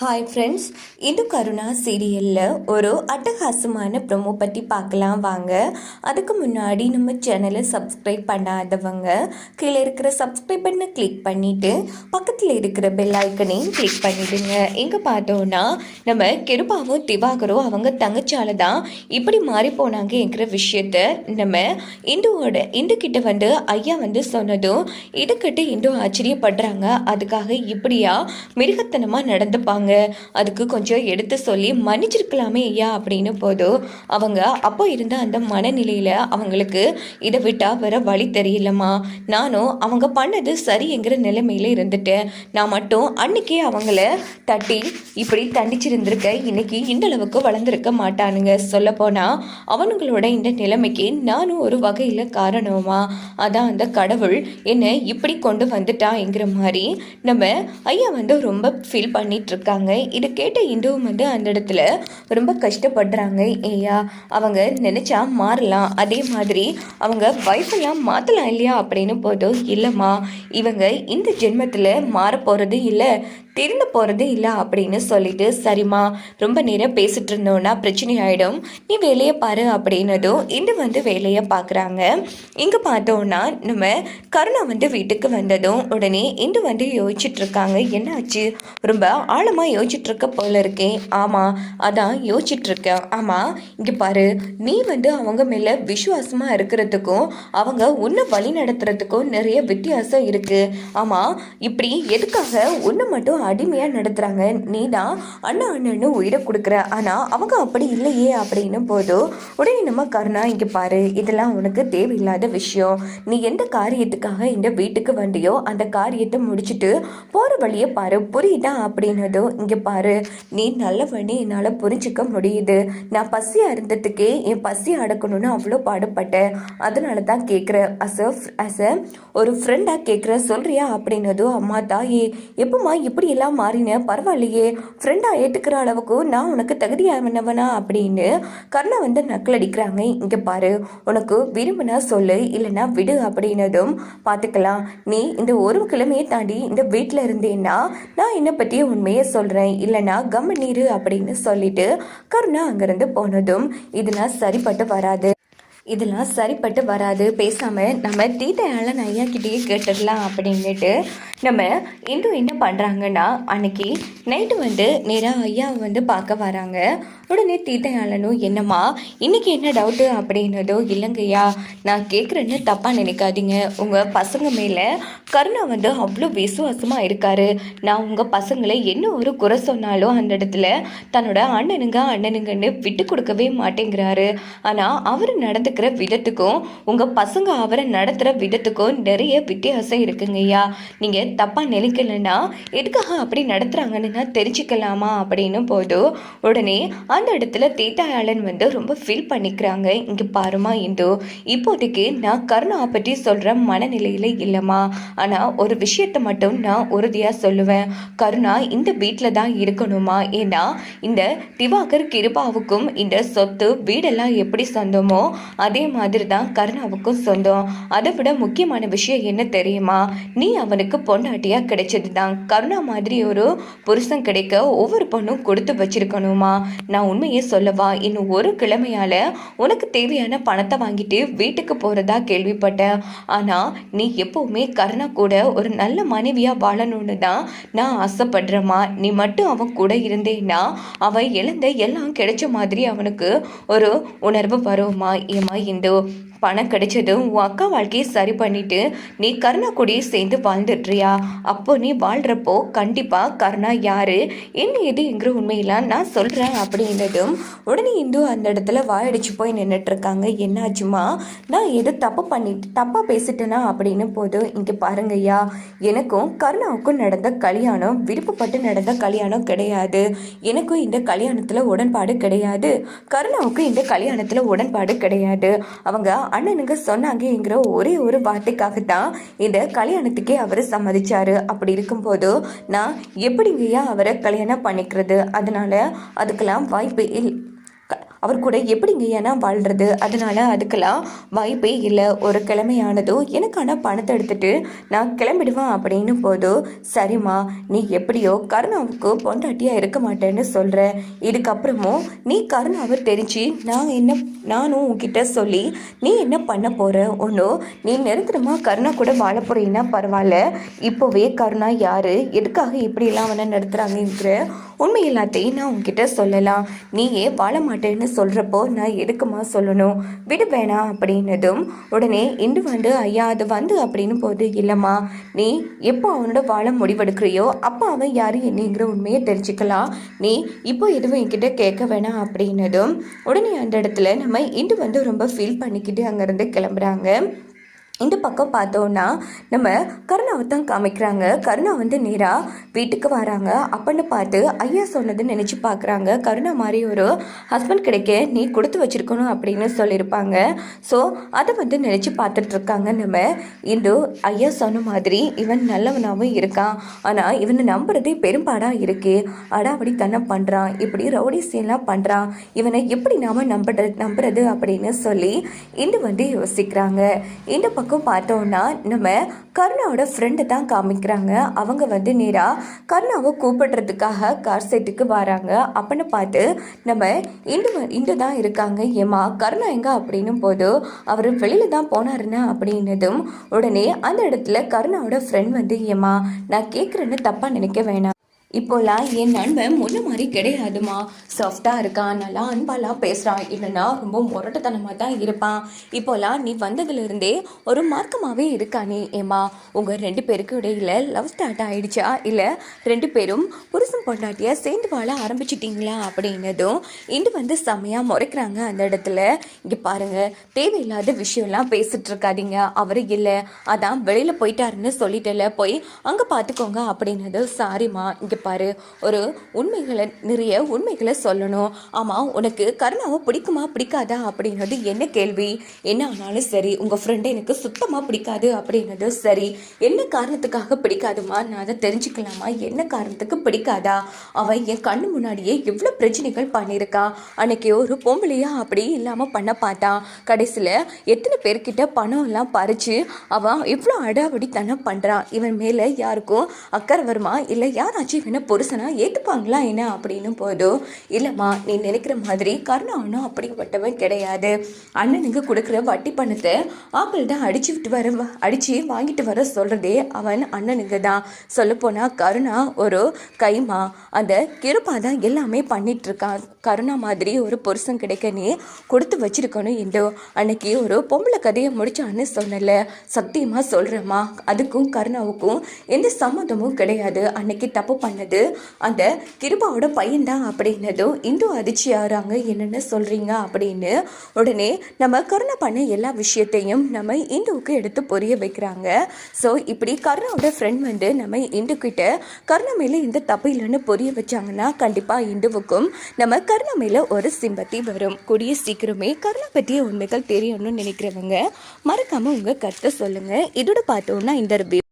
Hi friends இது கருணா சீரியலில் ஒரு அட்டகாசமான ப்ரோமோ பற்றி பார்க்கலாம் வாங்க. அதுக்கு முன்னாடி நம்ம சேனலை சப்ஸ்கிரைப் பண்ணாதவங்க கீழே இருக்கிற சப்ஸ்கிரைப் பண்ண கிளிக் பண்ணிவிட்டு பக்கத்தில் இருக்கிற பெல் ஐக்கனையும் கிளிக் பண்ணிவிடுங்க எங்கே பார்த்தோன்னா நம்ம கெருப்பாவும் திவாகரும் அவங்க தங்கச்சால தான் இப்படி மாறி போனாங்கங்கிற விஷயத்த நம்ம இந்துவோட இந்துக்கிட்ட வந்து ஐயா வந்து சொன்னதும் இதுக்கிட்ட இந்து ஆச்சரியப்படுறாங்க. அதுக்காக இப்படியா மிருகத்தனமாக நடந்துப்பாங்க. அதுக்கு கொஞ்சம் எடுத்து சொல்லி மன்னிச்சிருக்கலாமே ஐயா அப்படின்னு போதும் அவங்க அப்போ இருந்த அந்த மனநிலையில் அவங்களுக்கு இதை விட்டால் வர வழி தெரியலம்மா. நானும் அவங்க பண்ணது சரிங்கிற நிலைமையில் இருந்துட்டேன். நான் மட்டும் அன்னைக்கே அவங்கள தட்டி இப்படி தண்டிச்சிருந்திருக்க இன்னைக்கு இந்த அளவுக்கு வளர்ந்துருக்க மாட்டானுங்க. சொல்லப்போனால் அவனுங்களோட இந்த நிலைமைக்கு நானும் ஒரு வகையில் காரணமா அதான் அந்த கடவுள் என்னை இப்படி கொண்டு வந்துட்டாங்கிற மாதிரி நம்ம ஐயா வந்து ரொம்ப ஃபீல் பண்ணிட்டு சொல்கிறாங்க இதை கேட்ட இந்துவும் வந்து அந்த இடத்துல ரொம்ப கஷ்டப்படுறாங்க. ஏயா அவங்க நினச்சா மாறலாம். அதே மாதிரி அவங்க ஒய்ஃபெல்லாம் மாற்றலாம் இல்லையா அப்படின்னு போதும் இல்லைம்மா. இவங்க இந்த ஜென்மத்தில் மாற போகிறது இல்லை. தெரிந்து போகிறதே இல்லை அப்படின்னு சொல்லிட்டு சரிம்மா ரொம்ப நேரம் பேசிட்டு இருந்தோன்னா பிரச்சனை ஆகிடும் நீ வேலையை பாரு அப்படின்னதும் இந்து வந்து வேலையை பார்க்குறாங்க. இங்கே பார்த்தோன்னா நம்ம கருணா வந்து வீட்டுக்கு வந்ததும் உடனே இந்து வந்து யோசிச்சுட்டு இருக்காங்க. என்னாச்சு? ரொம்ப ஆழமாக யோசிச்சுட்டு இருக்க போல இருக்கேன் ஆமாம் அதான் யோசிச்சுட்டு இருக்கேன். ஆமாம் இங்கே பாரு நீ வந்து அவங்க மேலே விசுவாசமாக இருக்கிறதுக்கும் அவங்க உன்னை வழி நடத்துறதுக்கும் நிறைய வித்தியாசம் இருக்குது ஆமாம் இப்படி எதுக்காக ஒன்று மட்டும் அடிமையாக நடத்துகிறாங்க நீ தான் அண்ணா அண்ணன்னு உயிரை கொடுக்குற. ஆனால் அவங்க அப்படி இல்லையே அப்படின்னும் போதோ உடனே நம்ம கருணா இங்கே பாரு. இதெல்லாம் உனக்கு தேவையில்லாத விஷயம். நீ எந்த காரியத்துக்காக இந்த வீட்டுக்கு வந்தியோ அந்த காரியத்தை முடிச்சுட்டு போகிற வழியை பாரு. புரியுதா? அப்படின்னதும் இங்கே பாரு. நீ நல்லவனே என்னால் புரிஞ்சுக்க முடியுது. நான் பசியாக இருந்ததுக்கே என் பசி அடக்கணும்னு அவ்வளோ பாடுபட்டேன். அதனால தான் கேட்குறேன் அஸ் அ அஸ் அ ஒரு ஃப்ரெண்டாக கேட்குற சொல்கிறியா அப்படின்னதும் அம்மா தாயே எப்போம்மா இப்படி எல்லாம் மாறின பரவாயில்லையே ஃப்ரெண்டாக ஏற்றுக்கிற அளவுக்கு நான் உனக்கு தகுதியானவனா அப்படின்னு கர்ணா வந்து நக்கலடிக்கிறாங்க இங்கே பாரு உனக்கு விரும்பினா சொல்லு இல்லைன்னா விடு அப்படின்னதும் பார்த்துக்கலாம் நீ இந்த ஒரு கிழமையை தாண்டி இந்த வீட்டில் இருந்தேன்னா நான் என்னை பற்றி உண்மையை சொல்கிறேன் இல்லைன்னா கம்ம நீர் அப்படின்னு சொல்லிட்டு கருணா அங்கேருந்து போனதும் இதெல்லாம் சரிப்பட்டு வராது. இதெல்லாம் சரிப்பட்டு வராது. பேசாமல் நம்ம தீட்டையாளன் ஐயா கிட்டேயே கேட்டுடலாம் அப்படின்னுட்டு நம்ம இன்னும் என்ன பண்ணுறாங்கன்னா அன்னைக்கு நைட்டு வந்து நேராக ஐயாவை வந்து பார்க்க வராங்க. உடனே தீட்டையாளனும் என்னம்மா இன்னைக்கு என்ன டவுட்டு அப்படின்னதோ இல்லைங்கய்யா நான் கேட்குறேன்னு தப்பாக நினைக்காதீங்க. உங்கள் பசங்க மேலே கருணா வந்து அவ்வளோ விசுவாசமாக இருக்காரு. நான் உங்கள் பசங்களை என்ன ஒரு குறை சொன்னாலும் அந்த இடத்துல தன்னோட அண்ணனுங்க அண்ணனுங்கன்னு விட்டு கொடுக்கவே மாட்டேங்கிறாரு. ஆனால் அவர் நடந்து இருக்கிற விதத்துக்கும் உங்கள் பசங்க அவரை நடத்துகிற விதத்துக்கும் நிறைய வித்தியாசம் இருக்குங்கய்யா நீங்கள் தப்பாக நினைக்கலன்னா எதுக்காக அப்படி நடத்துகிறாங்கன்னு தெரிஞ்சுக்கலாமா அப்படின்னு போதும் உடனே அந்த இடத்துல தேட்டாயாளன் வந்து ரொம்ப ஃபீல் பண்ணிக்கிறாங்க. இங்கே பாருமா இந்து இப்போதைக்கு நான் கருணா பற்றி சொல்கிற மனநிலையில் இல்லைம்மா. ஆனால் ஒரு விஷயத்தை மட்டும் நான் உறுதியாக சொல்லுவேன். கருணா இந்த வீட்டில் தான் இருக்கணுமா? ஏன்னா இந்த திவாகர் கிருபாவுக்கும் இந்த சொத்து வீடெல்லாம் எப்படி சொந்தமோ அதே மாதிரி தான் கருணாவுக்கும் சொந்தம். அதை விட முக்கியமான விஷயம் என்ன தெரியுமா? நீ அவனுக்கு பொண்டாட்டியா கிடைச்சது தான் கருணா மாதிரி ஒரு புருஷன் கிடைக்க ஒவ்வொரு பொண்ணும் கொடுத்து வச்சிருக்கணுமா? நான் உண்மையை சொல்லவா? இன்னும் ஒரு கிழமையால உனக்கு தேவையான பணத்தை வாங்கிட்டு வீட்டுக்கு போறதா கேள்விப்பட்டேன். ஆனா நீ எப்பவுமே கருணா கூட ஒரு நல்ல மனைவியா வாழணும்னு தான் நான் ஆசைப்படுறேம்மா. நீ மட்டும் அவன் கூட இருந்தேன்னா அவன் இழந்த எல்லாம் கிடைச்ச மாதிரி அவனுக்கு ஒரு உணர்வு வருமா ஏமா இந்து பணம் கிடைச்சதும் உன் அக்கா வாழ்க்கையை சரி பண்ணிட்டு நீ கருணா கூடயே சேர்ந்து வாழ்ந்துட்றியா? அப்போ நீ வாழ்கிறப்போ கண்டிப்பாக கருணா யாரு? என்ன எதுங்கிற உண்மையெல்லாம் நான் சொல்கிறேன் அப்படின்னதும் உடனே இந்து அந்த இடத்துல வாயடிச்சு போய் நின்றுட்டு இருக்காங்க என்னாச்சுமா நான் எது தப்பு பண்ணிட்டு தப்பாக பேசிட்டேனா அப்படின்னு போதும் இங்கே பாருங்கய்யா எனக்கும் கருணாவுக்கும் நடந்த கல்யாணம் விருப்பப்பட்டு நடந்த கல்யாணம் கிடையாது. எனக்கும் இந்த கல்யாணத்தில் உடன்பாடு கிடையாது. கருணாவுக்கும் இந்த கல்யாணத்தில் உடன்பாடு கிடையாது. அவங்க அண்ணனுங்க சொன்னாங்கங்கிற ஒரே ஒரு வார்த்தைக்காக தான் இந்த கல்யாணத்துக்கே அவர் சம்மதிச்சாரு. அப்படி இருக்கும்போது நான் எப்படிங்கய்யா அவரை கல்யாணம் பண்ணிக்கிறது? அதனால அதுக்கெல்லாம் வாய்ப்பு இல்லை அவர் கூட எப்படிங்க ஏன்னா வாழ்கிறது அதனால அதுக்கெல்லாம் வாய்ப்பே இல்லை. ஒரு கிழமையானதும் எனக்கான பணத்தை எடுத்துட்டு நான் கிளம்பிடுவேன் அப்படின்னு போதும் சரிம்மா நீ எப்படியோ கருணாவுக்கு பொண்டாட்டியாக இருக்க மாட்டேன்னு சொல்கிற இதுக்கப்புறமும் நீ கருணாவை தெரிஞ்சு நான் என்ன நானும் உன்கிட்ட சொல்லி நீ என்ன பண்ண போகிற ஒன்றும் நீ நிரந்தரமாக கருணா கூட வாழ போகிறீன்னா பரவாயில்ல. இப்போவே கருணா யார்? எதுக்காக இப்படியெல்லாம் அவனை நடத்துகிறாங்கிற உண்மை எல்லாத்தையும் நான் உங்ககிட்ட சொல்லலாம். நீயே வாழ மாட்டேன்னு சொல்கிறப்போ நான் எதுக்குமா சொல்லணும்? விடு வேணாம் அப்படின்னதும் உடனே இன்று வந்து ஐயா அது வந்து அப்படின்னு போது இல்லைம்மா நீ எப்போ அவனோட வாழ முடிவெடுக்கிறியோ அப்போ அவன் யார் என்னங்கிற உண்மையை தெரிஞ்சுக்கலாம். நீ இப்போ எதுவும் என்கிட்ட கேட்க வேணாம் அப்படின்னதும் உடனே அந்த இடத்துல நம்ம இன்று வந்து ரொம்ப ஃபீல் பண்ணிக்கிட்டு அங்கேருந்து கிளம்புறாங்க. இந்த பக்கம் பார்த்தோன்னா நம்ம கருணாவை தான் காமிக்கிறாங்க. கருணா வந்து நேராக வீட்டுக்கு வராங்க. அப்பன்னு பார்த்து ஐயா சொன்னது நினச்சி பார்க்குறாங்க. கருணா மாதிரி ஒரு ஹஸ்பண்ட் கிடைக்க நீ கொடுத்து வச்சிருக்கணும் அப்படின்னு சொல்லியிருப்பாங்க. ஸோ அதை வந்து நினச்சி பார்த்துட்ருக்காங்க நம்ம. இந்து ஐயா சொன்ன மாதிரி இவன் நல்லவனாகவும் இருக்கான். ஆனால் இவனை நம்புறதே பெரும்பாடாக இருக்கு. அடாவடி தன்னை பண்ணுறான் இப்படி ரவுடி சீன்லாம் பண்ணுறான் இவனை எப்படி நாம் நம்புறது நம்புறது அப்படின்னு சொல்லி இந்து வந்து யோசிக்கிறாங்க. இந்த பக்கம் பார்த்தோன்னா நம்ம கருணாவோட ஃப்ரெண்டு தான் காமிக்கிறாங்க. அவங்க வந்து நேராக கருணாவை கூப்பிடுறதுக்காக கார் செட்டுக்கு வராங்க. அப்படின்னு பார்த்து நம்ம இந்து இண்டு இந்து தான் இருக்காங்க. ஏமா கருணா எங்க அப்படின்னும் போது அவர் வெளியில தான் போனாருன்னு அப்படின்னதும் உடனே அந்த இடத்துல கருணாவோட ஃப்ரெண்ட் வந்து ஏமா நான் கேட்குறேன்னு தப்பாக நினைக்க வேணாம். இப்போலாம் என் நண்பன் முன்ன மாதிரி கிடையாதுமா. சாஃப்டாக இருக்கான் நல்லா அன்பாலாம் பேசுகிறான் இல்லைன்னா ரொம்ப முரட்டுத்தனமாக தான் இருப்பான். இப்போலாம் நீ வந்ததுலேருந்தே ஒரு மார்க்கமாகவே இருக்கானே ஏமா உங்கள் ரெண்டு பேருக்கு இடையில லவ் ஸ்டார்ட் ஆகிடுச்சா இல்லை ரெண்டு பேரும் புருஷன் பொண்டாட்டியை சேர்ந்து வாழ ஆரம்பிச்சிட்டிங்களா அப்படின்னதும் இன்று வந்து செம்மையாக முறைக்கிறாங்க அந்த இடத்துல. இங்கே பாருங்கள் தேவையில்லாத விஷயம்லாம் பேசிகிட்டு இருக்காதீங்க அவர் இல்லை. அதான் வெளியில் போயிட்டாருன்னு சொல்லிட்டல போய் அங்கே பார்த்துக்கோங்க அப்படின்னது சாரிம்மா இங்கே இருப்பார். ஒரு உண்மைகளை நிறைய உண்மைகளை சொல்லணும். ஆமாம் உனக்கு கருணாவை பிடிக்குமா பிடிக்காதா அப்படின்றது என்ன கேள்வி? என்ன ஆனாலும் சரி உங்கள் ஃப்ரெண்டு எனக்கு சுத்தமாக பிடிக்காது அப்படின்றது சரி. என்ன காரணத்துக்காக பிடிக்காதுமா? நான் அதை தெரிஞ்சுக்கலாமா? என்ன காரணத்துக்கு பிடிக்காதா? அவன் என் கண்ணு முன்னாடியே எவ்வளோ பிரச்சனைகள் பண்ணியிருக்கா. அன்னைக்கு ஒரு பொம்பளையா அப்படி இல்லாமல் பண்ண பார்த்தான் கடைசியில் எத்தனை பேர்கிட்ட பணம் எல்லாம் பறிச்சு அவன் இவ்வளோ தானே பண்ணுறான் இவன் மேலே யாருக்கும் அக்கறை வருமா? இல்லை யாராச்சும் என்ன புருஷனா ஏற்றுப்பாங்களா என்ன அப்படின்னு போதும் இல்லைம்மா நீ நினைக்கிற மாதிரி கருணா அப்படிப்பட்டவன் கிடையாது. அண்ணனுக்கு கொடுக்குற வட்டி பணத்தை ஆக்கள் அடிச்சு விட்டு வர அடித்து வாங்கிட்டு வர சொல்கிறதே அவன் அண்ணனுக்கு தான். சொல்லப்போனால் கருணா ஒரு கைமா. அந்த கிருப்பா தான் எல்லாமே பண்ணிகிட்ருக்கான் கருணா மாதிரி ஒரு புருஷன் கிடைக்க நீ கொடுத்து வச்சிருக்கணும் இந்தோ. அன்னைக்கு ஒரு பொம்பளை கதையை முடிச்சான்னு சொன்னல. சத்தியமாக சொல்கிறேம்மா அதுக்கும் கருணாவுக்கும் எந்த சம்மதமும் கிடையாது. அன்னைக்கு தப்பு ஆனது அந்த கிருபாவோட பையன்தான் அப்படின்னதும் இந்து அதிர்ச்சி ஆகிறாங்க என்னென்ன சொல்கிறீங்க அப்படின்னு உடனே நம்ம கருணா பண்ண எல்லா விஷயத்தையும் நம்ம இந்துவுக்கு எடுத்து புரிய வைக்கிறாங்க. ஸோ இப்படி கருணாவோட ஃப்ரெண்ட் வந்து நம்ம இந்துக்கிட்ட கருணா மேலே இந்த தப்பு இல்லைன்னு புரிய வச்சாங்கன்னா கண்டிப்பாக இந்துவுக்கும் நம்ம கருணா மேலே ஒரு சிம்பத்தி வரும். கூடிய சீக்கிரமே கருணா பற்றிய உண்மைகள் தெரியணும்னு நினைக்கிறவங்க மறக்காமல் உங்கள் கருத்தை சொல்லுங்கள் இதோட பார்த்தோன்னா இந்த ரிவ்யூ